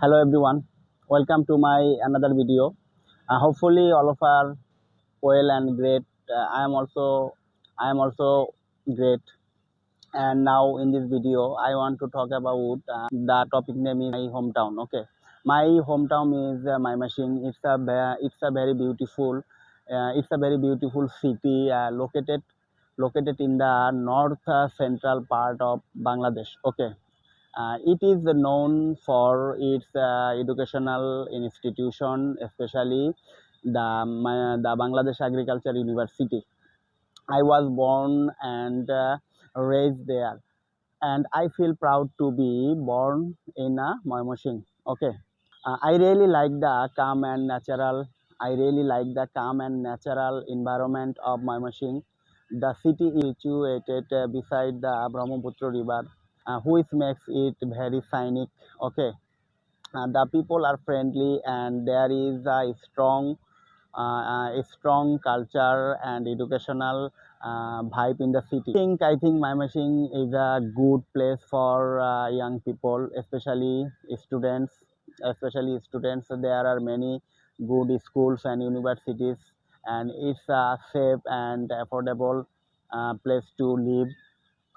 Hello everyone. Welcome to my another video. Uh, hopefully all of are well and great. Uh, I am also I am also great. And now in this video I want to talk about uh, the topic name is my hometown. Okay. My hometown is uh, my machine. It's a it's a very beautiful uh, it's a very beautiful city uh, located located in the north uh, central part of Bangladesh. Okay. Uh, it is known for its uh, educational institution, especially the, the Bangladesh Agriculture University. I was born and uh, raised there, and I feel proud to be born in a Moimoshing. Okay, uh, I really like the calm and natural. I really like the calm and natural environment of Moimoshing. The city is situated uh, beside the Brahmaputra River, uh, which makes it very scenic. Okay, uh, the people are friendly, and there is a strong uh, uh, a strong culture and educational uh, vibe in the city. I think I think Mymashing is a good place for uh, young people, especially students. Especially students, there are many good schools and universities, and it's a safe and affordable uh, place to live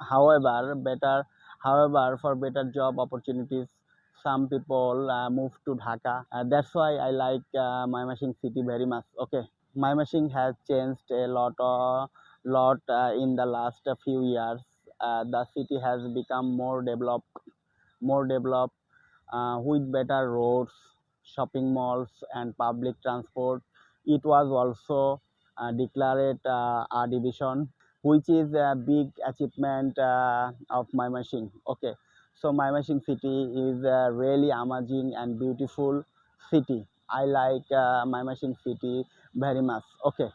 however better however for better job opportunities some people uh, move to dhaka. Uh, that's why i like uh, mymashing city very much. Okay my mymashing has changed a lot uh, lot uh, in the last few years. Uh, the city has become more developed more developed uh, with better roads shopping malls and public transport. It was also uh, declared uh, a division which is a big achievement uh, of my machine. Okay. So my machine city is a really amazing and beautiful city. I like uh, my machine city very much. Okay